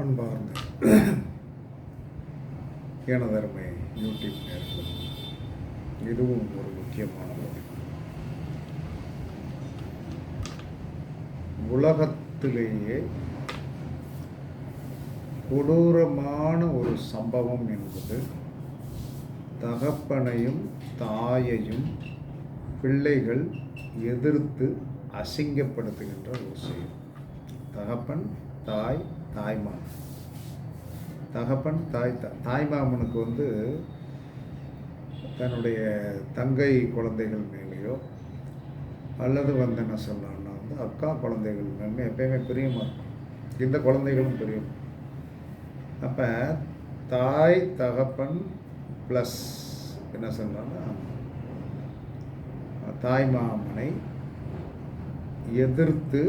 அன்பார்ந்த எனதருமை யூடியூப் நேர்கள் இதுவும் ஒரு முக்கியமான பதிவு. உலகத்திலேயே கொடூரமான ஒரு சம்பவம் என்பது தகப்பனையும் தாயையும் பிள்ளைகள் எதிர்த்து அசிங்கப்படுத்துகின்ற ஒரு செயல். தகப்பன் தாய் தாய்மாமன் தகப்பன் தாய் தா தாய்மாமனுக்கு வந்து தன்னுடைய தங்கை குழந்தைகள் மேலேயோ அல்லது வந்து என்ன சொல்லலாம்னா வந்து அக்கா குழந்தைகள் மேலே எப்பயுமே பிரியமாக இருக்கும் இந்த குழந்தைகளும் பிரியும். அப்போ தாய் தகப்பன் ப்ளஸ் என்ன சொல்கிறாங்கன்னா தாய்மாமனை எதிர்த்து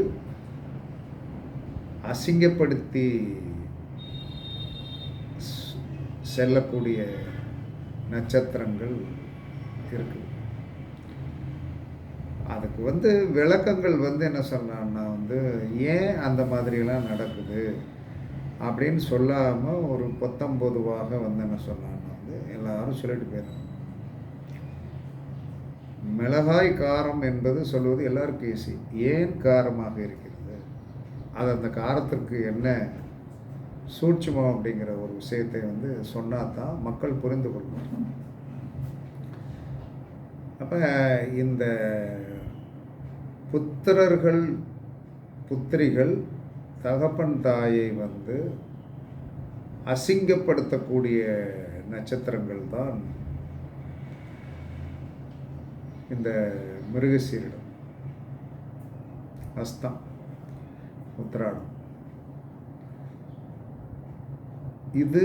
அசிங்கப்படுத்தி செல்லக்கூடிய நட்சத்திரங்கள் இருக்குது அதுக்கு வந்து விளக்கங்கள் வந்து என்ன சொல்லலாம்னா வந்து ஏன் அந்த மாதிரியெல்லாம் நடக்குது? அப்படின்னு சொல்லாமல் ஒரு பொத்தம் பொதுவாக வந்து என்ன சொன்னான்னா வந்து எல்லாரும் சொல்லிட்டு போயிடுறாங்க. மிளகாய் காரம் என்பது சொல்வது எல்லாருக்கும் ஈஸி ஏன் காரமாக இருக்கிறது? அது அந்த காரத்திற்கு என்ன சூட்சமம் அப்படிங்கிற ஒரு விஷயத்தை வந்து சொன்னால் தான் மக்கள் புரிந்து கொள்வாங்க. அப்போ இந்த புத்திரர்கள் புத்திரிகள் தகப்பன் தாயை வந்து அசிங்கப்படுத்தக்கூடிய நட்சத்திரங்கள் தான் இந்த மிருகசீரிடம். அஸ்தான் உத்திராடம் இது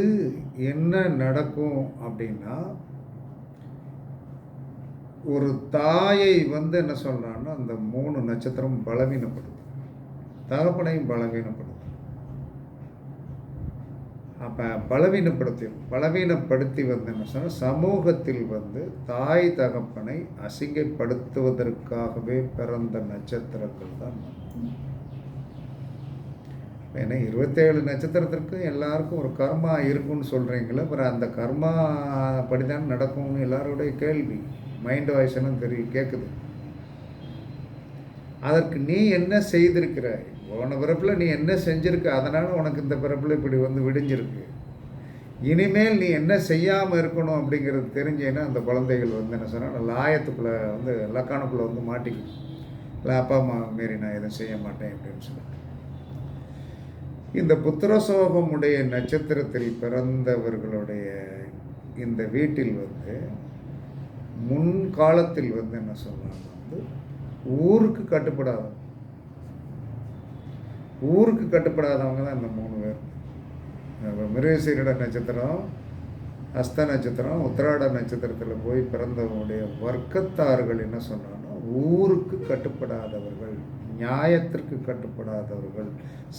என்ன நடக்கும் அப்படின்னா ஒரு தாயை வந்து என்ன சொல்கிறான்னா அந்த மூணு நட்சத்திரம் பலவீனப்படுது. தகப்பனையும் பலவீனப்படுது. அப்போ பலவீனப்படுத்தி பலவீனப்படுத்தி வந்து என்ன சொன்னால் சமூகத்தில் வந்து தாய் தகப்பனை அசிங்கப்படுத்துவதற்காகவே பிறந்த நட்சத்திரங்கள் தான். ஏன்னா இருபத்தேழு நட்சத்திரத்திற்கும் எல்லாருக்கும் ஒரு கர்மா இருக்குன்னு சொல்கிறீங்களே அப்புறம் அந்த கர்மா படிதான் நடக்கும்னு எல்லாருடைய கேள்வி. மைண்ட் வாய்ஸ் எல்லாம் தெரியும் கேட்குது அதற்கு நீ என்ன செய்திருக்கிறாய் போன பிறப்பில் நீ என்ன செஞ்சுருக்க? அதனால் உனக்கு இந்த பிறப்பில் இப்படி வந்து விடிஞ்சிருக்கு. இனிமேல் நீ என்ன செய்யாமல் இருக்கணும் அப்படிங்கிறது தெரிஞ்சேன்னா அந்த குழந்தைகள் வந்து என்ன சொன்னால் லாயத்துக்குள்ளே வந்து லக்கானுக்குள்ளே வந்து மாட்டிக்கும் இல்லை அப்பா அம்மா மாரி நான் எதுவும் செய்ய மாட்டேன் அப்படின்னு சொல்லிட்டு இந்த புத்திரசோகமுடைய நட்சத்திரத்தில் பிறந்தவர்களுடைய இந்த வீட்டில் வந்து முன்காலத்தில் வந்து என்ன சொன்னாங்க வந்து ஊருக்கு கட்டுப்படாத ஊருக்கு கட்டுப்படாதவங்க தான் இந்த மூணு பேர். அஹ் மிருகசீரிட நட்சத்திரம் அஸ்த நட்சத்திரம் உத்திராட நட்சத்திரத்தில் போய் பிறந்தவங்களுடைய வர்க்கத்தார்கள் என்ன சொன்னாங்கன்னா ஊருக்கு கட்டுப்படாதவர்கள். நியாயத்திற்கு கட்டுப்படாதவர்கள்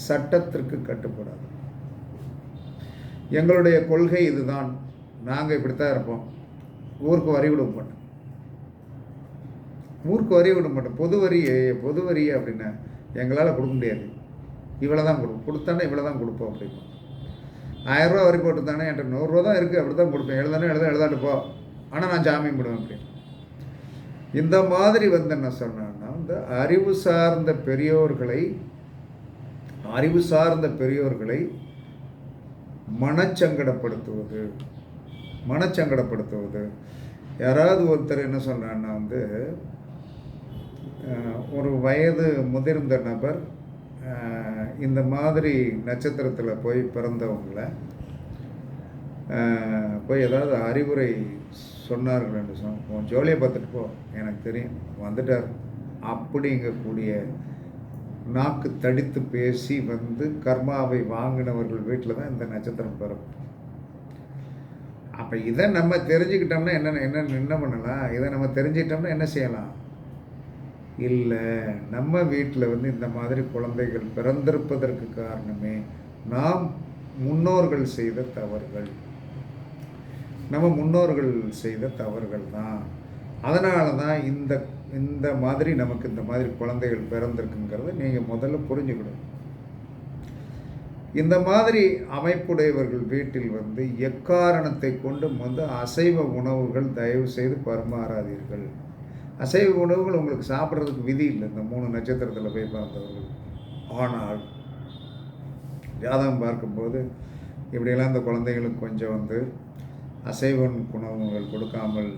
சட்டத்திற்கு கட்டுப்படாதவர்கள். எங்களுடைய கொள்கை இதுதான். நாங்கள் இப்படித்தான் இருப்போம். ஊருக்கு வரி விட மாட்டோம். ஊருக்கு வரி விட மாட்டோம். பொது வரி பொது வரி அப்படின்னா எங்களால் கொடுக்க முடியாது. இவ்வளோ தான் கொடுப்போம். கொடுத்தானே இவ்வளோ தான் கொடுப்போம் அப்படிமா ஆயிரரூவா வரி போட்டு தானே என்கிட்ட நூறுரூவா தான் இருக்குது அப்படி தான் கொடுப்பேன். எழுதானே எழுத எழுதாட்டு போ. ஆனால் நான் ஜாமீன் போடுவேன் அப்படின்னு. இந்த மாதிரி வந்து என்ன சொன்னேன் இந்த அறிவு சார்ந்த பெரியோர்களை அறிவு சார்ந்த பெரியோர்களை மனச்சங்கடப்படுத்துவது மனச்சங்கடப்படுத்துவது. யாராவது ஒருத்தர் என்ன சொல்கிறான்னா வந்து ஒரு வயது முதிர்ந்த நபர் இந்த மாதிரி நட்சத்திரத்தில் போய் பிறந்தவங்கள போய் ஏதாவது அறிவுரை சொன்னார்கள் என்று சொன்ன ஜோலியை பார்த்துட்டு போ எனக்கு தெரியும் வந்துட்டார். அப்படிங்கக்கூடிய நாக்கு தடித்து பேசி வந்து கர்மாவை வாங்கினவர்கள் வீட்டில் தான் இந்த நட்சத்திரம் பிறப்பு அப்போ இதை நம்ம தெரிஞ்சுக்கிட்டோம்னா என்ன என்ன என்ன பண்ணலாம்? இதை நம்ம தெரிஞ்சுக்கிட்டோம்னா என்ன செய்யலாம்? இல்லை நம்ம வீட்டில் வந்து இந்த மாதிரி குழந்தைகள் பிறந்திருப்பதற்கு காரணமே நாம் முன்னோர்கள் செய்த தவறுகள். நம்ம முன்னோர்கள் செய்த தவறுகள் தான். அதனால தான் இந்த இந்த மாதிரி நமக்கு இந்த மாதிரி குழந்தைகள் பிறந்திருக்குங்கிறத நீங்கள் முதல்ல புரிஞ்சுக்கணும். இந்த மாதிரி அமைப்புடையவர்கள் வீட்டில் வந்து எக்காரணத்தை கொண்டும் வந்து அசைவ உணவுகள் தயவு செய்து பரிமாறாதீர்கள். அசைவ உணவுகள் உங்களுக்கு சாப்பிட்றதுக்கு விதி இல்லை. இந்த மூணு நட்சத்திரத்தில் போய் பார்த்தவர்கள் ஆனால் ஜாதகம் பார்க்கும்போது இப்படியெல்லாம் இந்த குழந்தைகளுக்கு கொஞ்சம் வந்து அசைவன் உணவுகள் கொடுக்காமல்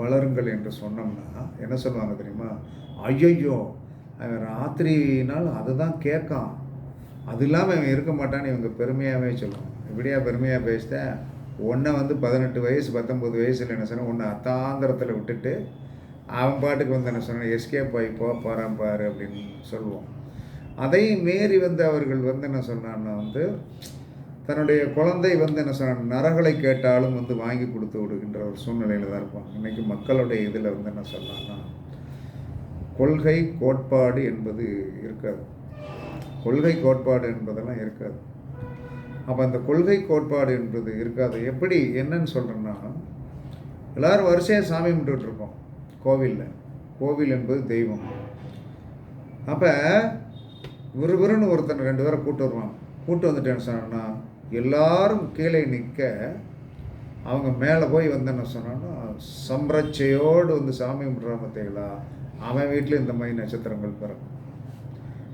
வளருங்கள் என்று சொன்னோம்னா என்ன சொல்லுவாங்க தெரியுமா? ஐயையோ அவன் ராத்திரினால் அதுதான் கேட்கான். அது இல்லாமல் இவன் இருக்க மாட்டான்னு இவங்க பெருமையாகவே சொல்லுவாங்க. இப்படியா பெருமையாக பேசிட்டேன் ஒன்றை வந்து பதினெட்டு வயசு பத்தொம்பது வயசில் என்ன சொன்னால் ஒன்று அத்தாந்திரத்தில் விட்டுட்டு அவன் பாட்டுக்கு வந்து என்ன சொன்னால் எஸ்கேப் ஆகி போ போகிறான் பாரு அப்படின்னு சொல்லுவோம் அதையும் மீறி வந்து அவர்கள் வந்து என்ன சொன்னான்னா வந்து தன்னுடைய குழந்தை வந்து என்ன சொன்ன நரகளை கேட்டாலும் வந்து வாங்கி கொடுத்து விடுகின்ற ஒரு சூழ்நிலையில் தான் இருப்பாங்க இன்றைக்கி மக்களுடைய இதில் வந்து என்ன சொல்லலாம்னா கொள்கை கோட்பாடு என்பது இருக்காது. கொள்கை கோட்பாடு என்பதெல்லாம் இருக்காது. அப்போ அந்த கொள்கை கோட்பாடு என்பது இருக்காது. எப்படி என்னன்னு சொல்கிறேன்னா எல்லோரும் வரிசையாக சாமி கும்பிட்டுருக்கோம் கோவிலில். கோவில் என்பது தெய்வம். அப்போ விறுவிறுன்னு ஒருத்தன் ரெண்டு பேரை கூப்பிட்டு வருவான். கூப்பிட்டு வந்துட்டேன்னு என்ன சொன்னா எல்லாரும் கீழே நிற்க அவங்க மேலே போய் வந்து என்ன சொன்னான்னா வந்து சாமி கும்பிட்றான் பார்த்தீங்களா அவன் வீட்டில் இந்த மாதிரி நட்சத்திரங்கள் பிறக்கும்.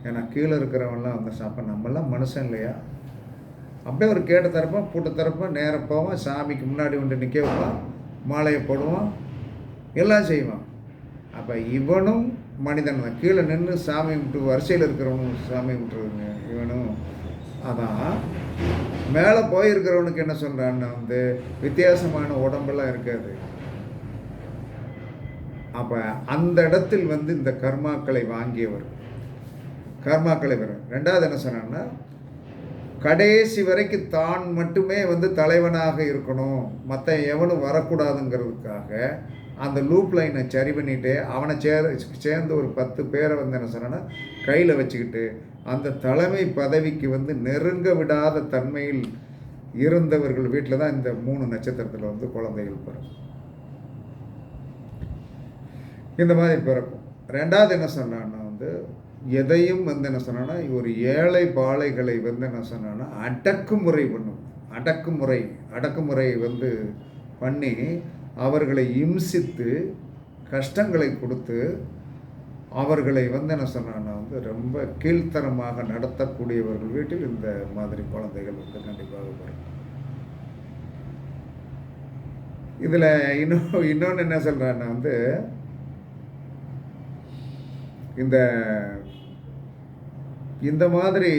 ஏன்னா கீழே இருக்கிறவன்லாம் வந்து அப்போ நம்மளாம் மனுஷன் இல்லையா? அப்படியே ஒரு கேட்ட தரப்பான் பூட்ட தரப்பான் நேரம் போவான் சாமிக்கு முன்னாடி வந்து நிற்க வைப்பான் மாலையை போடுவான் எல்லாம் செய்வான் அப்போ இவனும் மனிதன் தான். கீழே நின்று சாமி கும்பிட்டு வரிசையில் இருக்கிறவனும் சாமி கும்பிட்டுருங்க இவனும் அதான் மேலே போயிருக்கிறவனுக்கு என்ன சொல்கிறான்னா வந்து வித்தியாசமான உடம்பெல்லாம் இருக்காது. அப்போ அந்த இடத்தில் வந்து இந்த கர்மாக்களை வாங்கியவர். கர்மாக்களை வர ரெண்டாவது என்ன சொன்னான்னா கடைசி வரைக்கும் தான் மட்டுமே வந்து தலைவனாக இருக்கணும் மற்ற எவனும் வரக்கூடாதுங்கிறதுக்காக அந்த லூப் லைனை சரி பண்ணிவிட்டு அவனை சேர் சேர்ந்து ஒரு பத்து பேரை வந்து என்ன சொன்னா கையில் வச்சுக்கிட்டு அந்த தலைமை பதவிக்கு வந்து நெருங்க விடாத தன்மையில் இருந்தவர்கள் வீட்டில் தான் இந்த மூணு நட்சத்திரத்தில் வந்து குழந்தைகள் பிறக்கும். இந்த மாதிரி பிறக்கும். ரெண்டாவது என்ன சொன்னான்னா வந்து எதையும் வந்து என்ன சொன்னான்னா ஒரு ஏழை பாலைகளை வந்து என்ன சொன்னான்னா அடக்குமுறை பண்ணும். அடக்குமுறை அடக்குமுறை வந்து பண்ணி அவர்களை இம்சித்து கஷ்டங்களை கொடுத்து அவர்களை வந்து என்ன சொன்னான்னா வந்து ரொம்ப கீழ்த்தரமாக நடத்தக்கூடியவர்கள் வீட்டில் இந்த மாதிரி குழந்தைகள் வந்து கண்டிப்பாக வரும். இதில் இன்னும் இன்னொன்று என்ன சொல்கிறான்னா வந்து இந்த இந்த மாதிரி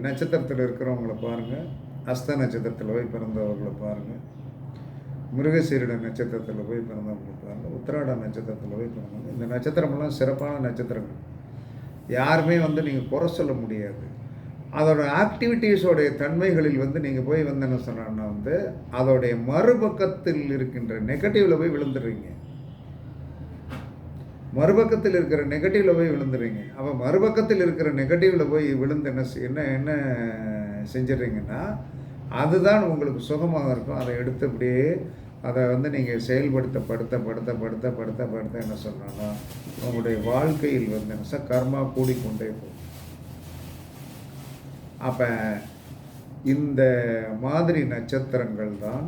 நட்சத்திரத்தில் இருக்கிறவங்கள பாருங்கள் அஸ்த நட்சத்திரத்தில் போய் பிறந்தவர்களை பாருங்கள் மிருகசீரிட நட்சத்திரத்தில் போய் பிறந்தவங்க பாருங்கள் உத்திராட நட்சத்திரத்தில் போய் பிறந்தவங்க. இந்த நட்சத்திரமெல்லாம் சிறப்பான நட்சத்திரங்கள். யாருமே வந்து நீங்கள் குறை சொல்ல முடியாது. அதோட ஆக்டிவிட்டீஸோடைய தன்மைகளில் வந்து நீங்கள் போய் வந்து என்ன சொன்னா வந்து அதோடைய மறுபக்கத்தில் இருக்கின்ற நெகட்டிவில் போய் விழுந்துடுறீங்க. மறுபக்கத்தில் இருக்கிற நெகட்டிவில் போய் விழுந்துடுறீங்க. அப்போ மறுபக்கத்தில் இருக்கிற நெகட்டிவில் போய் விழுந்து என்ன என்ன என்ன செஞ்சிடுறீங்கன்னா அதுதான் உங்களுக்கு சுகமாக இருக்கும். அதை எடுத்து அப்படியே அதை வந்து நீங்கள் செயல்படுத்த படுத்த படுத்த படுத்த படுத்த படுத்த என்ன சொன்னான்னா உங்களுடைய வாழ்க்கையில் வந்து என்ன கர்மா கூடிக்கொண்டே போகும். அப்போ இந்த மாதிரி நட்சத்திரங்கள் தான்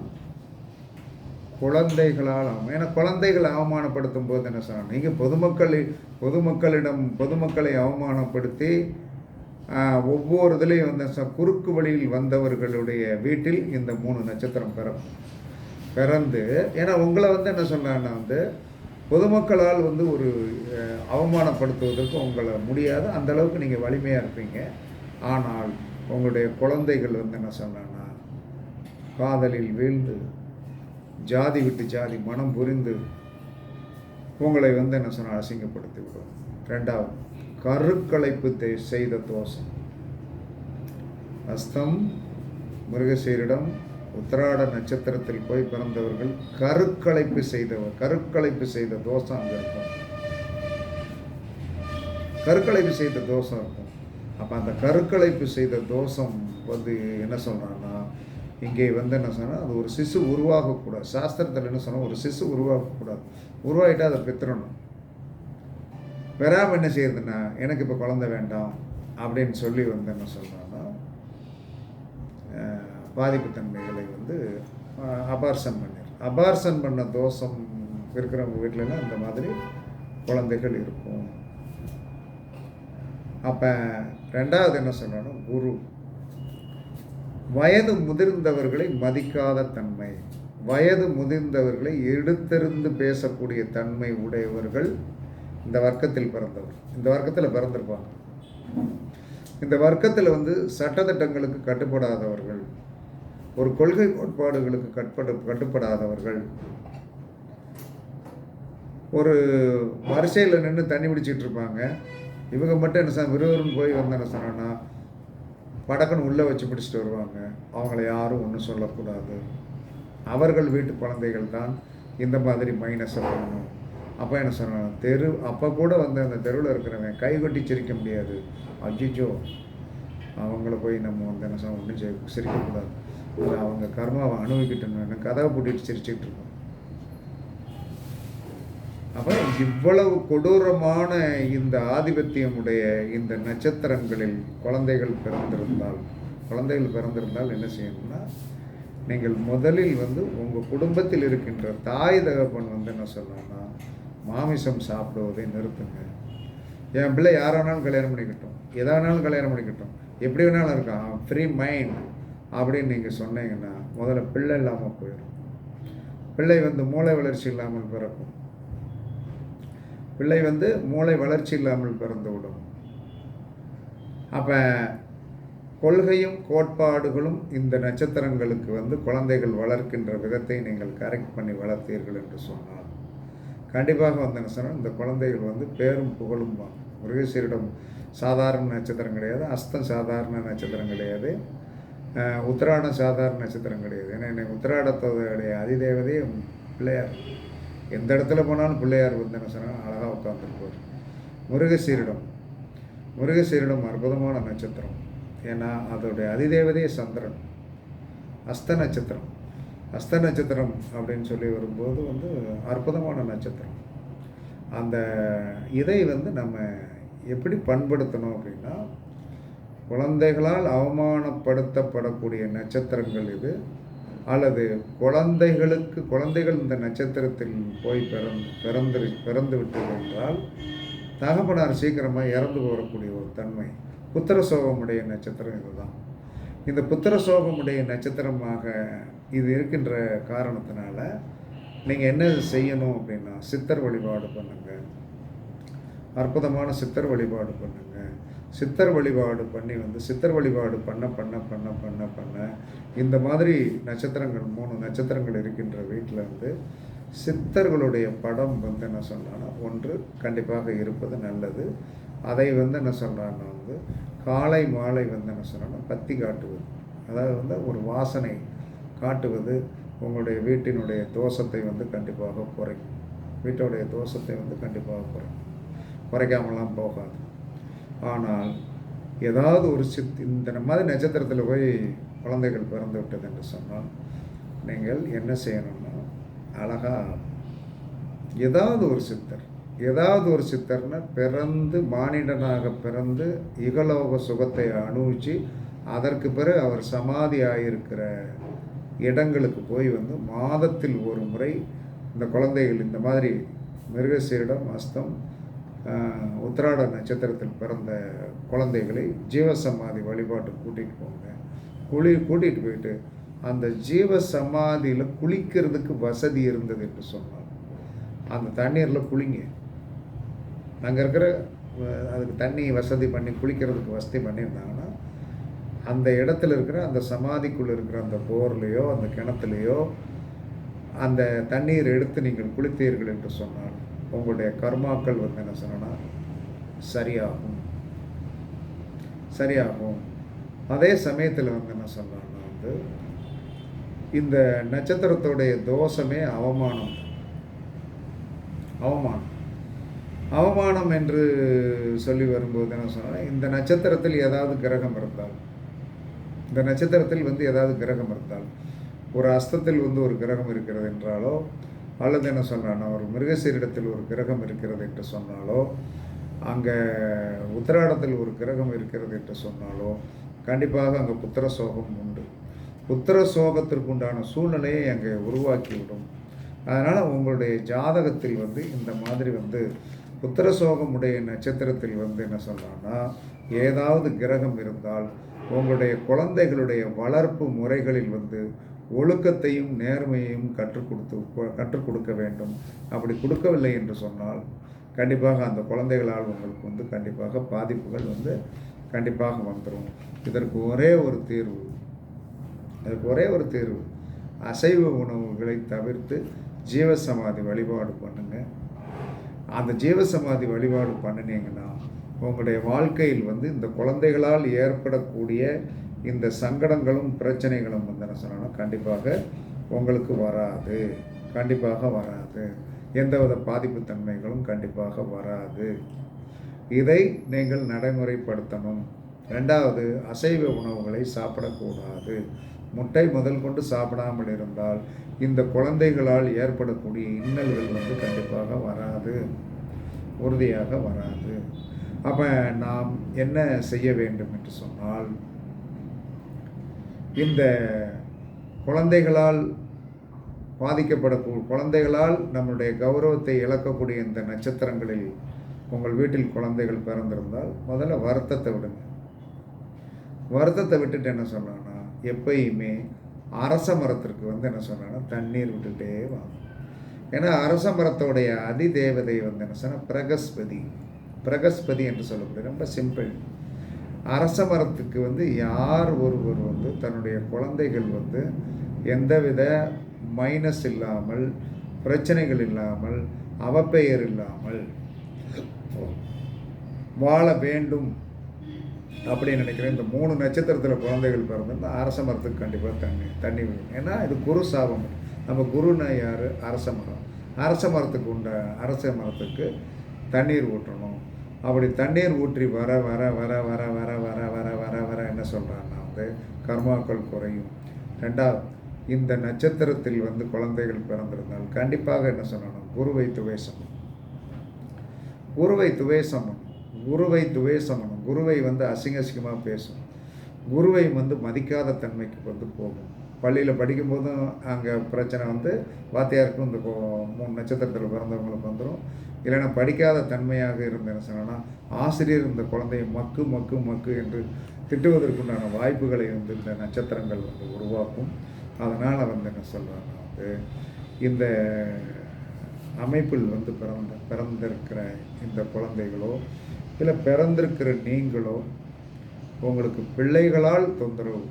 குழந்தைகளால் ஏன்னா குழந்தைகளை அவமானப்படுத்தும் போது என்ன சொன்னால் நீங்கள் பொதுமக்களை பொதுமக்களிடம் பொதுமக்களை அவமானப்படுத்தி ஒவ்வொரு இதுலேயும் வந்து குறுக்கு வழியில் வந்தவர்களுடைய வீட்டில் இந்த மூணு நட்சத்திரம் பெறும் பிறந்து ஏன்னா உங்களை வந்து என்ன சொன்னான்னா வந்து பொதுமக்களால் வந்து ஒரு அவமானப்படுத்துவதற்கு உங்களை முடியாது. அந்தளவுக்கு நீங்கள் வலிமையாக இருப்பீங்க. ஆனால் உங்களுடைய குழந்தைகள் வந்து என்ன சொன்னான்னா காதலில் வீழ்ந்து ஜாதி விட்டு ஜாதி மனம் புரிந்து உங்களை வந்து என்ன சொன்னால் அசிங்கப்படுத்தி விடும் ரெண்டாவது கருக்கலைப்பு செய்த தோஷம். அஸ்தம் மிருகசீரிடம் உத்திராட நட்சத்திரத்தில் போய் பிறந்தவர்கள் கருக்கலைப்பு செய்தவர் கருக்கலைப்பு செய்த தோஷம் அங்கே இருக்கும். கருக்கலைப்பு செய்த தோஷம் இருக்கும். அப்போ அந்த கருக்கலைப்பு செய்த தோஷம் வந்து என்ன சொல்கிறான்னா இங்கே வந்து என்ன சொன்னால் அது ஒரு சிசு உருவாகக்கூடாது. சாஸ்திரத்தில் என்ன சொன்னால் ஒரு சிசு உருவாகக்கூடாது. உருவாகிட்டால் அதை பெற்றுடணும் பெறாமல் என்ன செய்யுதுன்னா எனக்கு இப்போ குழந்த வேண்டாம் அப்படின்னு சொல்லி வந்து என்ன சொல்கிறான்னா பாதிப்புத்தன்மைகளை வந்து அபார்சன் பண்ணிடு அபார்சன் பண்ண தோஷம் இருக்கிறவங்க வீட்டிலலாம் இந்த மாதிரி குழந்தைகள் இருக்கும். அப்போ ரெண்டாவது என்ன சொல்லணும்? குரு. வயது முதிர்ந்தவர்களை மதிக்காத தன்மை. வயது முதிர்ந்தவர்களை எடுத்தெறிந்து பேசக்கூடிய தன்மை உடையவர்கள் இந்த வர்க்கத்தில் பிறந்தவர். இந்த வர்க்கத்தில் பிறந்திருப்பாங்க இந்த வர்க்கத்தில் வந்து சட்டத்திட்டங்களுக்கு கட்டுப்படாதவர்கள் ஒரு கொள்கை கோட்பாடுகளுக்கு கட்பட கட்டுப்படாதவர்கள் ஒரு வரிசையில் நின்று தண்ணி பிடிச்சிட்டு இருப்பாங்க. இவங்க மட்டும் என்ன சார் விறுவிறுன்னு போய் வந்து என்ன சொன்னா படக்குன்னு உள்ளே வச்சு பிடிச்சிட்டு வருவாங்க. அவங்கள யாரும் ஒன்றும் சொல்லக்கூடாது. அவர்கள் வீட்டு குழந்தைகள் தான் இந்த மாதிரி மைனஸை பண்ணணும். அப்போ என்ன சொன்னாங்க தெரு அப்போ கூட வந்து அந்த தெருவில் இருக்கிறவன் கை கொட்டி சிரிக்க முடியாது. அஜிஜோ அவங்கள போய் நம்ம வந்து என்ன சொன்ன ஒன்றும் செய்ய சிரிக்கக்கூடாது. அவங்க கர்மாவை அனுபவிக்கிட்டோன்னு கதவை பூட்டிட்டு சிரிச்சுக்கிட்டு இருக்கோம் அப்போ இவ்வளவு கொடூரமான இந்த ஆதிபத்தியமுடைய இந்த நட்சத்திரங்களில் குழந்தைகள் பிறந்திருந்தால் குழந்தைகள் பிறந்திருந்தால் என்ன செய்யணும்னா நீங்கள் முதலில் வந்து உங்கள் குடும்பத்தில் இருக்கின்ற தாய் தகப்பன் வந்து என்ன சொல்லணும்னா மாமிசம் சாப்பிடுவதை நிறுத்துங்க. என் பிள்ளை யாரை வேணாலும் கல்யாணம் பண்ணிக்கட்டும். எதை வேணாலும் கல்யாணம் பண்ணிக்கட்டும். எப்படி வேணாலும் இருக்கான் ஃப்ரீ மைண்ட் அப்படின்னு நீங்கள் சொன்னீங்கன்னா முதல்ல பிள்ளை இல்லாமல் போயிடும். பிள்ளை வந்து மூளை வளர்ச்சி இல்லாமல் பிறக்கும். பிள்ளை வந்து மூளை வளர்ச்சி இல்லாமல் பிறந்து விடும். அப்போ கொள்கையும் கோட்பாடுகளும் இந்த நட்சத்திரங்களுக்கு வந்து குழந்தைகள் வளர்க்கின்ற விதத்தை நீங்கள் கரெக்ட் பண்ணி வளர்த்தீர்கள் என்று சொன்னால் கண்டிப்பாக வந்து சொன்னால் இந்த குழந்தைகள் வந்து பேரும் புகழும் முருகேஸ்வரிடம் சாதாரண நட்சத்திரம் கிடையாது அஸ்தம் சாதாரண நட்சத்திரம் கிடையாது உத்திராடம் சாதாரண நட்சத்திரம் கிடையாது. ஏன்னா எனக்கு உத்திராடத்தோடைய அதிதேவதையே பிள்ளையார். எந்த இடத்துல போனாலும் பிள்ளையார் வந்து சொன்னால் அழகாக உட்காந்துருப்பார் முருகசீரிடம் முருகசீரிடம் அற்புதமான நட்சத்திரம். ஏன்னா அதோடைய அதிதேவதையே சந்திரன். அஸ்த நட்சத்திரம். அஸ்த நட்சத்திரம் அப்படின்னு சொல்லி வரும்போது வந்து அற்புதமான நட்சத்திரம். அந்த இதை வந்து நம்ம எப்படி பண்படுத்தணும் அப்படின்னா குழந்தைகளால் அவமானப்படுத்தப்படக்கூடிய நட்சத்திரங்கள் இது. அல்லது குழந்தைகளுக்கு குழந்தைகள் இந்த நட்சத்திரத்தில் போய் பிறந் பிறந்து பிறந்து விட்டது என்றால் தகப்பனார் சீக்கிரமாக இறந்து போகக்கூடிய ஒரு தன்மை. புத்திர சோகமுடைய நட்சத்திரம் இதுதான். இந்த புத்திர சோகமுடைய நட்சத்திரமாக இது இருக்கின்ற காரணத்தினால நீங்கள் என்ன செய்யணும் அப்படின்னா சித்தர் வழிபாடு பண்ணுங்கள் அற்புதமான சித்தர் வழிபாடு பண்ணுங்கள் சித்தர் வழிபாடு பண்ணி வந்து சித்தர் வழிபாடு பண்ண பண்ண பண்ண பண்ண பண்ண இந்த மாதிரி நட்சத்திரங்கள் மூணு நட்சத்திரங்கள் இருக்கின்ற வீட்டில் வந்து சித்தர்களுடைய படம் வந்து என்ன சொல்கிறாங்கன்னா ஒன்று கண்டிப்பாக இருப்பது நல்லது. அதை வந்து என்ன சொல்கிறாங்கன்னா வந்து காலை மாலை வந்து என்ன பத்தி காட்டுவது. அதாவது வந்து ஒரு வாசனை காட்டுவது உங்களுடைய வீட்டினுடைய தோஷத்தை வந்து கண்டிப்பாக குறைக்கும். வீட்டோடைய தோஷத்தை வந்து கண்டிப்பாக குறைக்கும். குறைக்காமலாம் போகாது. ஆனால் ஏதாவது ஒரு சித் இந்த மாதிரி நட்சத்திரத்தில் போய் குழந்தைகள் பிறந்து விட்டது என்று சொன்னால் நீங்கள் என்ன செய்யணும்னா அழகாக ஏதாவது ஒரு சித்தர் ஏதாவது ஒரு சித்தர்னா பிறந்து மானிடனாக பிறந்து இகலோக சுகத்தை அனுபவித்து அதற்கு பிறகு அவர் சமாதி ஆகியிருக்கிற இடங்களுக்கு போய் வந்து மாதத்தில் ஒரு முறை இந்த குழந்தைகள் இந்த மாதிரி மிருகசீரிடம் அஸ்தம் உத்திராட நட்சத்திரத்தில் பிறந்த குழந்தைகளை ஜீவசமாதி வழிபாட்டு கூட்டிகிட்டு போங்க. குளி கூட்டிகிட்டு போயிட்டு அந்த ஜீவ சமாதியில் குளிக்கிறதுக்கு வசதி இருந்தது என்று சொன்னார். அந்த தண்ணீரில் குளிங்க. அங்கே இருக்கிற அதுக்கு தண்ணி வசதி பண்ணி குளிக்கிறதுக்கு வசதி பண்ணியிருந்தாங்கன்னா அந்த இடத்துல இருக்கிற அந்த சமாதிக்குள்ளே இருக்கிற அந்த போர்லேயோ அந்த கிணத்துலேயோ அந்த தண்ணீர் எடுத்து நீங்கள் குளித்தீர்கள் என்று சொன்னால் உங்களுடைய கர்மாக்கள் வந்து என்ன சொன்னால் சரியாகும். சரியாகும். அதே சமயத்தில் வந்து என்ன சொன்னான்னா வந்து இந்த நட்சத்திரத்துடைய தோஷமே அவமானம். அவமானம். அவமானம் என்று சொல்லி வரும்போது என்ன சொன்னால் இந்த நட்சத்திரத்தில் ஏதாவது கிரகம் இருந்தால் இந்த நட்சத்திரத்தில் வந்து ஏதாவது கிரகம் இருந்தால் ஒரு அஸ்தத்தில் வந்து ஒரு கிரகம் இருக்கிறது என்றாலோ அல்லது என்ன சொல்கிறான்னா ஒரு மிருகசீரிடத்தில் ஒரு கிரகம் இருக்கிறது என்று சொன்னாலோ அங்கே உத்திராடத்தில் ஒரு கிரகம் இருக்கிறது என்று சொன்னாலோ கண்டிப்பாக அங்கே புத்திர சோகம் உண்டு. புத்திர சோகத்திற்குண்டான சூழ்நிலையை அங்கே உருவாக்கிவிடும். அதனால் உங்களுடைய ஜாதகத்தில் வந்து இந்த மாதிரி வந்து புத்திர சோகமுடைய நட்சத்திரத்தில் வந்து என்ன சொல்கிறான்னா ஏதாவது கிரகம் இருந்தால் உங்களுடைய குழந்தைகளுடைய வளர்ப்பு முறைகளில் வந்து ஒழுக்கத்தையும் நேர்மையையும் கற்றுக் கொடுத்து கற்றுக் கொடுக்க வேண்டும். அப்படி கொடுக்கவில்லை என்று சொன்னால் கண்டிப்பாக அந்த குழந்தைகளால் உங்களுக்கு வந்து கண்டிப்பாக பாதிப்புகள் வந்து கண்டிப்பாக வந்துடும் இதற்கு ஒரே ஒரு தீர்வு அதுக்கு ஒரே ஒரு தீர்வு அசைவ உணவுகளை தவிர்த்து ஜீவசமாதி வழிபாடு பண்ணுங்கள் அந்த ஜீவசமாதி வழிபாடு பண்ணினீங்கன்னா உங்களுடைய வாழ்க்கையில் வந்து இந்த குழந்தைகளால் ஏற்படக்கூடிய இந்த சங்கடங்களும் பிரச்சனைகளும் வந்து என்ன சொன்னால் கண்டிப்பாக உங்களுக்கு வராது. கண்டிப்பாக வராது. எந்தவித பாதிப்பு தன்மைகளும் கண்டிப்பாக வராது. இதை நீங்கள் நடைமுறைப்படுத்தணும். ரெண்டாவது அசைவ உணவுகளை சாப்பிடக்கூடாது. முட்டை முதல் கொண்டு சாப்பிடாமல் இருந்தால் இந்த குழந்தைகளால் ஏற்படக்கூடிய இன்னல்கள் வந்து கண்டிப்பாக வராது. உறுதியாக வராது. அப்போ நாம் என்ன செய்ய வேண்டும் என்று சொன்னால் இந்த குழந்தைகளால் பாதிக்கப்படக்கூடிய குழந்தைகளால் நம்முடைய கௌரவத்தை இழக்கக்கூடிய இந்த நட்சத்திரங்களில் உங்கள் வீட்டில் குழந்தைகள் பிறந்திருந்தால் முதல்ல வருத்தத்தை விடுங்க. வருத்தத்தை விட்டுட்டு என்ன சொன்னாங்க எப்பயுமே அரச மரத்திற்கு வந்து என்ன சொன்னான்னா தண்ணீர் விட்டுட்டே வாங்க ஏன்னா அரச மரத்தோடைய அதிதேவதை வந்து என்ன சொன்னால் பிரகஸ்பதி. பிரகஸ்பதி என்று சொல்லக்கூடிய ரொம்ப சிம்பிள் அரச மரத்துக்கு வந்து யார் ஒருவர் வந்து தன்னுடைய குழந்தைகள் வந்து எந்தவித மைனஸ் இல்லாமல் பிரச்சனைகள் இல்லாமல் அவப்பெயர் இல்லாமல் வாழ வேண்டும் அப்படின்னு நினைக்கிறேன். இந்த மூணு நட்சத்திரத்தில் குழந்தைகள் பிறந்திருந்தா அரச மரத்துக்கு கண்டிப்பாக தண்ணி தண்ணி வேணும். ஏன்னா இது குரு சாபம். நம்ம குருனா யார்? அரச மரம். அரச மரத்துக்கு உண்ட அரச மரத்துக்கு தண்ணீர் ஊற்றணும். அப்படி தண்ணீர் ஊற்றி வர வர வர வர வர வர வர வர வர என்ன சொல்கிறான்னா வந்து கர்மாக்கள் குறையும். ரெண்டாவது இந்த நட்சத்திரத்தில் வந்து குழந்தைகள் பிறந்திருந்தால் கண்டிப்பாக என்ன சொல்லணும்? குருவை துவேசம் குருவை துவேசம் குருவை துவேசம் குருவை வந்து அசிங்க அசிங்கமாக பேசும் குருவை வந்து மதிக்காத தன்மைக்கு வந்து போகும் பள்ளியில் படிக்கும்போதும் அங்கே பிரச்சனை வந்து வாத்தியாருக்கும் இந்த மூணு நட்சத்திரத்தில் பிறந்தவங்களுக்கு வந்துடும் இல்லைன்னா படிக்காத தன்மையாக இருந்த என்ன ஆசிரியர் இந்த குழந்தையை மக்கு மக்கு மக்கு என்று திட்டுவதற்குண்டான வாய்ப்புகளை வந்து இந்த நட்சத்திரங்கள் வந்து உருவாக்கும். அதனால் வந்து என்ன சொல்கிறாங்க வந்து இந்த அமைப்பில் வந்து பிறந்த பிறந்திருக்கிற இந்த குழந்தைகளோ இல்லை பிறந்திருக்கிற நீங்களோ உங்களுக்கு பிள்ளைகளால் தொந்தரவு.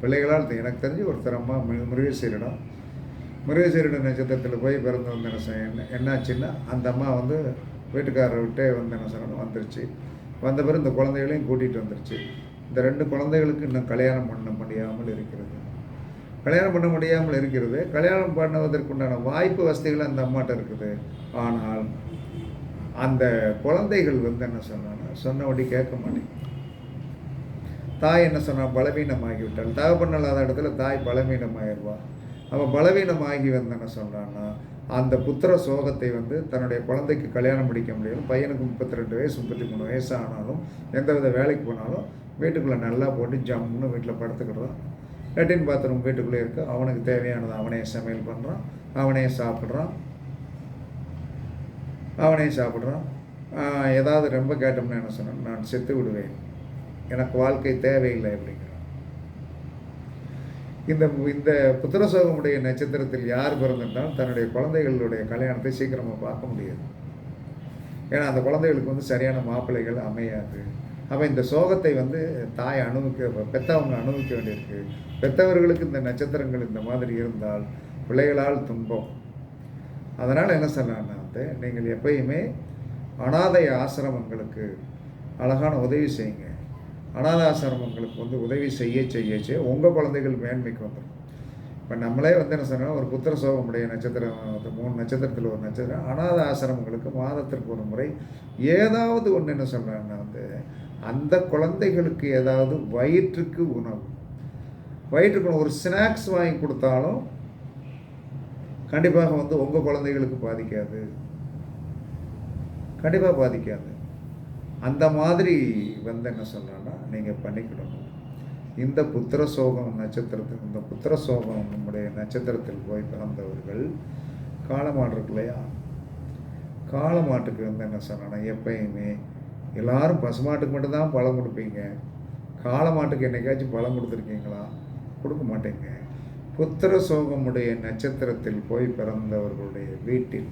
பிள்ளைகளால் எனக்கு தெரிஞ்சு ஒருத்தர் அம்மா மிருகசீரிடம் மிருகசீரிட நட்சத்திரத்தில் போய் பிறந்து வந்த என்ன என்ன என்னாச்சுன்னா அந்த அம்மா வந்து வீட்டுக்காரரை விட்டே வந்து என்ன வந்துருச்சு. வந்த பிறகு இந்த குழந்தைகளையும் கூட்டிகிட்டு வந்துருச்சு. இந்த ரெண்டு குழந்தைகளுக்கு இன்னும் கல்யாணம் பண்ண முடியாமல் இருக்கிறது. கல்யாணம் பண்ண முடியாமல் இருக்கிறது. கல்யாணம் பண்ணுவதற்குண்டான வாய்ப்பு வசதிகள் அந்த அம்மாட்ட இருக்குது. ஆனால் அந்த குழந்தைகள் வந்து என்ன சொன்னான்னா சொன்னபடி கேட்க மாட்டேங்க தாய் என்ன சொன்னால் பலவீனமாகி விட்டால் தகப்பன் இல்லாத இடத்துல தாய் பலவீனமாகிடுவா அவன் பலவீனமாகி வந்து என்ன சொல்கிறான்னா அந்த புத்திர சோகத்தை வந்து தன்னுடைய குழந்தைக்கு கல்யாணம் முடிக்க முடியாது பையனுக்கு முப்பத்தி ரெண்டு வயசு முப்பத்தி மூணு வயசு ஆனாலும் எந்தவித வேலைக்கு போனாலும் வீட்டுக்குள்ளே நல்லா போட்டு ஜம்முன்னு வீட்டில் படுத்துக்கிடுறான். லெட்டின் பாத்ரூம் வீட்டுக்குள்ளே இருக்கு. அவனுக்கு தேவையானது அவனே சமையல் பண்ணுறான் அவனே சாப்பிட்றான். அவனையும் சாப்பிட்றான் ஏதாவது ரொம்ப கேட்டோம்னா என்ன சொன்னேன் நான் செத்து விடுவேன். எனக்கு வாழ்க்கை தேவையில்லை அப்படிங்கிறான் இந்த இந்த புத்திரசோகமுடைய நட்சத்திரத்தில் யார் பிறந்திருந்தாலும் தன்னுடைய குழந்தைகளுடைய கல்யாணத்தை சீக்கிரமாக பார்க்க முடியாது. ஏன்னா அந்த குழந்தைகளுக்கு வந்து சரியான மாப்பிள்ளைகள் அமையாது. அப்போ இந்த சோகத்தை வந்து தாய் அனுபவிக்க பெற்றவங்க அனுபவிக்க வேண்டியிருக்கு. பெற்றவர்களுக்கு இந்த நட்சத்திரங்கள் இந்த மாதிரி இருந்தால் பிள்ளைகளால் துன்பம். அதனால் என்ன சொல்லலாம்னா வந்து நீங்கள் எப்பயுமே அனாதை ஆசிரமங்களுக்கு அழகான உதவி செய்யுங்க. அனாதை ஆசிரமங்களுக்கு வந்து உதவி செய்ய செய்ய செய்ய உங்கள் குழந்தைகள் மேன்மைக்கு வந்துடும் இப்போ நம்மளே வந்து என்ன சொன்னால் ஒரு புத்திர சோகமுடைய நட்சத்திரம் மூணு நட்சத்திரத்தில் ஒரு நட்சத்திரம் அனாத ஆசிரமங்களுக்கு மாதத்திற்கு ஒரு முறை ஏதாவது ஒன்று என்ன சொல்கிறாங்கன்னா வந்து அந்த குழந்தைகளுக்கு ஏதாவது வயிற்றுக்கு உணவு. வயிற்றுக்கு ஒரு ஸ்நாக்ஸ் வாங்கி கொடுத்தாலும் கண்டிப்பாக வந்து உங்கள் குழந்தைகளுக்கு பாதிக்காது. கண்டிப்பாக பாதிக்காது. அந்த மாதிரி வந்து என்ன சொல்கிறேன்னா நீங்கள் பண்ணிக்கிடணும். இந்த புத்திர சோகம் நட்சத்திரத்தில் இந்த புத்திர சோகம் நம்முடைய நட்சத்திரத்தில் போய் பிறந்தவர்கள் காலமாடு இல்லையா? காளமாட்டுக்கு வந்து என்ன சொன்னா எப்பயுமே எல்லாரும் பசுமாட்டுக்கு மட்டும்தான் பழம் கொடுப்பீங்க. காலமாட்டுக்கு என்னைக்காச்சும் பழம் கொடுத்துருக்கீங்களா? கொடுக்க மாட்டேங்க. புத்திர சோகமுடைய நட்சத்திரத்தில் போய் பிறந்தவர்களுடைய வீட்டில்.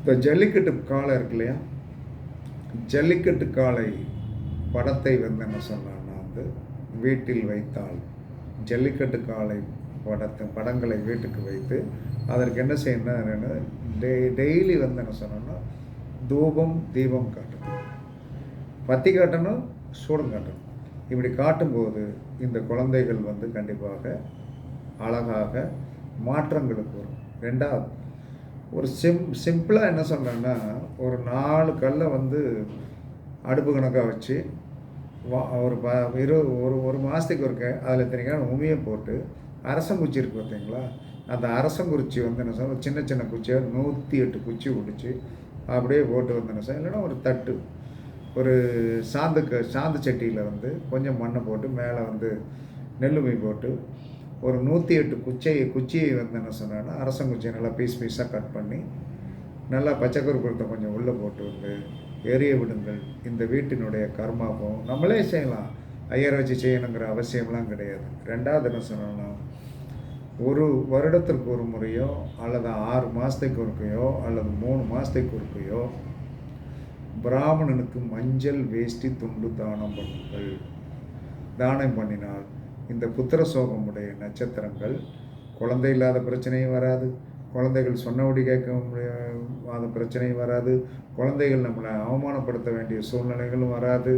இந்த ஜல்லிக்கட்டு காலை இருக்கு இல்லையா? ஜல்லிக்கட்டு காளை படத்தை வந்து என்ன சொன்னான்னா வந்து வீட்டில் வைத்தால் ஜல்லிக்கட்டு காளை படத்தை படங்களை வீட்டுக்கு வைத்து அதற்கு என்ன செய்யணும் டெய் டெய்லி வந்து என்ன சொன்னோன்னா தூபம் தீபம் காட்டணும் பத்தி காட்டணும் சூடம் காட்டணும். இப்படி காட்டும்போது இந்த குழந்தைகள் வந்து கண்டிப்பாக அழகாக மாற்றங்களுக்கு வரும். ரெண்டாவது ஒரு சிம் சிம்பிளாக என்ன சொல்கிறேன்னா ஒரு நாலு கல்லை வந்து அடுப்பு கணக்காக வச்சு வா ஒரு ப இரு ஒரு ஒரு மாதத்துக்கு ஒருக்க அதில் இத்தனைக்கான உமியை போட்டு அரசங்குச்சி இருக்குது பார்த்தீங்களா? அந்த அரசங்குறிச்சி வந்து என்ன சொல்ல சின்ன சின்ன குச்சியாக நூற்றி எட்டு குச்சி பிடிச்சி அப்படியே போட்டு வந்து என்ன இல்லைன்னா ஒரு தட்டு. ஒரு சாந்துக்கு சாந்து சட்டியில் வந்து கொஞ்சம் மண்ணை போட்டு மேலே வந்து நெல்லுமை போட்டு ஒரு நூற்றி எட்டு குச்சையை குச்சியை வந்து என்ன சொன்னேன்னா அரசங்குச்சியை நல்லா பீஸ் பீஸாக கட் பண்ணி நல்லா பச்சைக்கருப்பத்தை கொஞ்சம் உள்ளே போட்டு வந்து எரிய விடுங்கள். இந்த வீட்டினுடைய கர்மாவும் நம்மளே செய்யலாம். ஐயர் வச்சு செய்யணுங்கிற அவசியம்லாம் கிடையாது. ரெண்டாவது என்ன சொன்னோன்னா ஒரு வருடத்திற்கு ஒரு முறையோ அல்லது ஆறு மாதத்துக்கு ஒருக்கையோ அல்லது மூணு மாதத்துக்கு ஒருக்கையோ பிராமணனுக்கு மஞ்சள் வேஷ்டி துண்டு தானம் பண்ணுங்கள். தானம் பண்ணினால் இந்த புத்திர சோகமுடைய நட்சத்திரங்கள் குழந்தை இல்லாத பிரச்சனையும் வராது. குழந்தைகள் சொன்னபடி கேட்க முடியாத பிரச்சனையும் வராது. குழந்தைகள் நம்மளை அவமானப்படுத்த வேண்டிய சூழ்நிலைகளும் வராது.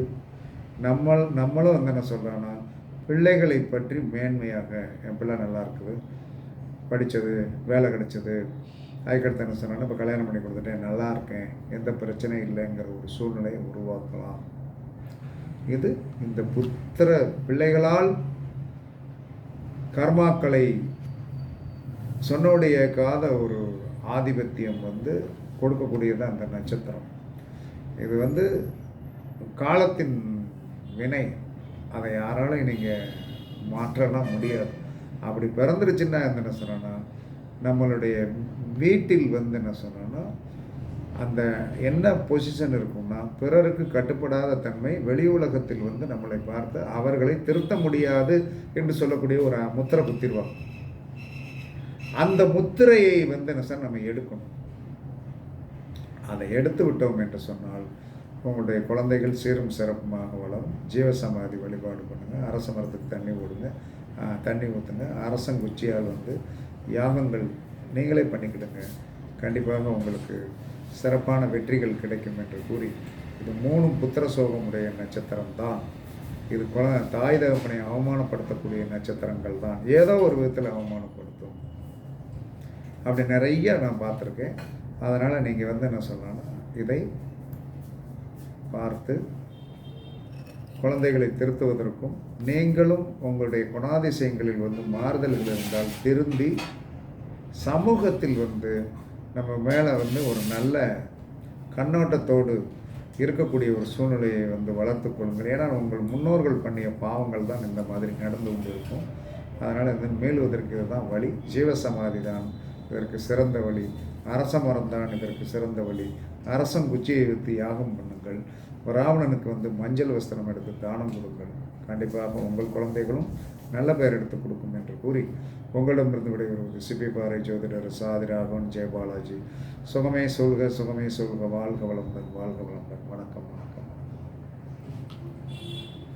நம்ம நம்மளும் வந்து என்ன சொல்கிறோன்னா பிள்ளைகளை பற்றி மேன்மையாக என் பிள்ளை நல்லா இருக்குது. படித்தது வேலை கிடைச்சது. அதுக்கடுத்து என்ன சொன்னால் இப்போ கல்யாணம் பண்ணி கொடுத்துட்டேன் நல்லா இருக்கேன் எந்த பிரச்சனையும் இல்லைங்கிற ஒரு சூழ்நிலையை உருவாக்கலாம். இது இந்த புத்திர பிள்ளைகளால் கர்மாக்களை சொன்னோடைய காத ஒரு ஆதிபத்தியம் வந்து கொடுக்கக்கூடியது அந்த நட்சத்திரம். இது வந்து காலத்தின் வினை. அதை யாராலும் நீங்கள் மாற்றலாம் முடியாது. அப்படி பிறந்துருச்சுன்னா என்ன சொன்னோன்னா நம்மளுடைய வீட்டில் வந்து என்ன சொன்னோன்னா அந்த என்ன பொசிஷன் இருக்கும்னா பிறருக்கு கட்டுப்படாத தன்மை வெளி உலகத்தில் வந்து நம்மளை பார்த்து அவர்களை திருத்த முடியாது என்று சொல்லக்கூடிய ஒரு முத்திரை குத்திருவாங்க அந்த முத்திரையை வந்து என்ன சார் நம்ம எடுக்கணும். அதை எடுத்து விட்டோம் என்று சொன்னால் உங்களுடைய குழந்தைகள் சீரும் சிறப்புமாக வளரும். ஜீவசமாதி வழிபாடு பண்ணுங்கள் அரச மரத்துக்கு தண்ணி ஓடுங்க. தண்ணி ஊற்றுங்க அரசங்குச்சியால் வந்து யாகங்கள் நீங்களே பண்ணிக்கிடுங்க. கண்டிப்பாக உங்களுக்கு சிறப்பான வெற்றிகள் கிடைக்கும் என்று கூறி இது மூணும் புத்திர சோகமுடைய நட்சத்திரம் தான். இது குல தாய் தகப்பனை அவமானப்படுத்தக்கூடிய நட்சத்திரங்கள் தான். ஏதோ ஒரு விதத்தில் அவமானப்படுத்தும். அப்படி நிறைய நான் பார்த்துருக்கேன். அதனால் நீங்கள் வந்து என்ன சொல்லலாம் இதை பார்த்து குழந்தைகளை திருத்துவதற்கும் நீங்களும் உங்களுடைய குணாதிசயங்களில் வந்து மாறுதல்கள் இருந்தால் திருந்தி சமூகத்தில் வந்து நம்ம மேலே வந்து ஒரு நல்ல கண்ணோட்டத்தோடு இருக்கக்கூடிய ஒரு சூழ்நிலையை வந்து வளர்த்து கொள்ளுங்கள். ஏன்னா உங்கள் முன்னோர்கள் பண்ணிய பாவங்கள் தான் இந்த மாதிரி நடந்து கொண்டிருக்கும். அதனால் இந்த மேலுவதற்கு இதுதான் வழி. ஜீவசமாதி தான் இதற்கு சிறந்த வழி. அரச மரம் தான் இதற்கு சிறந்த வழி. அரசன் குச்சியை வைத்து யாகம் பண்ணுங்கள். ராவணனுக்கு வந்து மஞ்சள் வஸ்திரம் எடுத்து தானம் கொடுங்கள். கண்டிப்பாக உங்கள் குழந்தைகளும் நல்ல பெயர் எடுத்து கொடுக்கும் என்று கூறி உங்களிடமிருந்து விடைபெறுவது சிபி பாறை ஜோதிடர் சாதிராகவன் ஜெயபாலாஜி. சுகமே சொல்க சுகமே சொல்க வாழ்க வளமுடன் வாழ்க வளமுடன். வணக்கம் வணக்கம்.